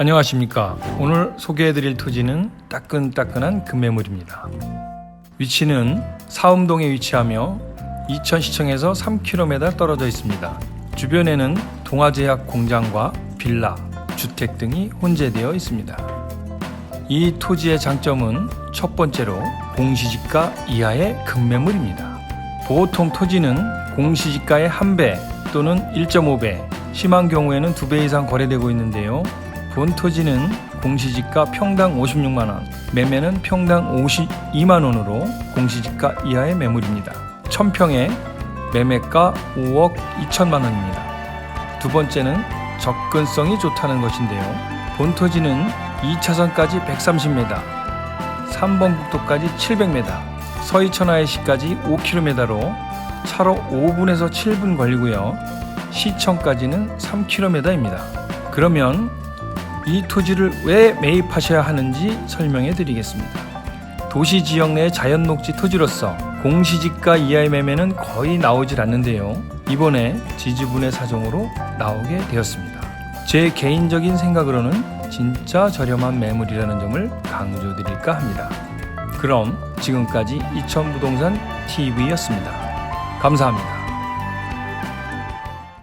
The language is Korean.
안녕하십니까. 오늘 소개해드릴 토지는 따끈따끈한 금매물입니다. 위치는 사음동에 위치하며 이천시청에서 3km 떨어져 있습니다. 주변에는 동아제약 공장과 빌라, 주택 등이 혼재되어 있습니다. 이 토지의 장점은 첫 번째로 공시지가 이하의 급매물입니다. 보통 토지는 공시지가의 한배 또는 1.5배, 심한 경우에는 두배 이상 거래되고 있는데요. 본 토지는 공시지가 평당 56만 원, 매매는 평당 52만 원으로 공시지가 이하의 매물입니다. 1000평에 매매가 5억 2천만 원입니다. 두 번째는 접근성이 좋다는 것인데요. 본 토지는 2차선까지 130m, 3번 국도까지 700m, 서이천하의시까지 5km로 차로 5분에서 7분 걸리고요. 시청까지는 3km입니다. 그러면 이 토지를 왜 매입하셔야 하는지 설명해 드리겠습니다. 도시 지역 내 자연 녹지 토지로서 공시지가 이하의 매매는 거의 나오질 않는데요. 이번에 지지분의 사정으로 나오게 되었습니다. 제 개인적인 생각으로는 진짜 저렴한 매물이라는 점을 강조드릴까 합니다. 그럼 지금까지 이천부동산 TV였습니다. 감사합니다.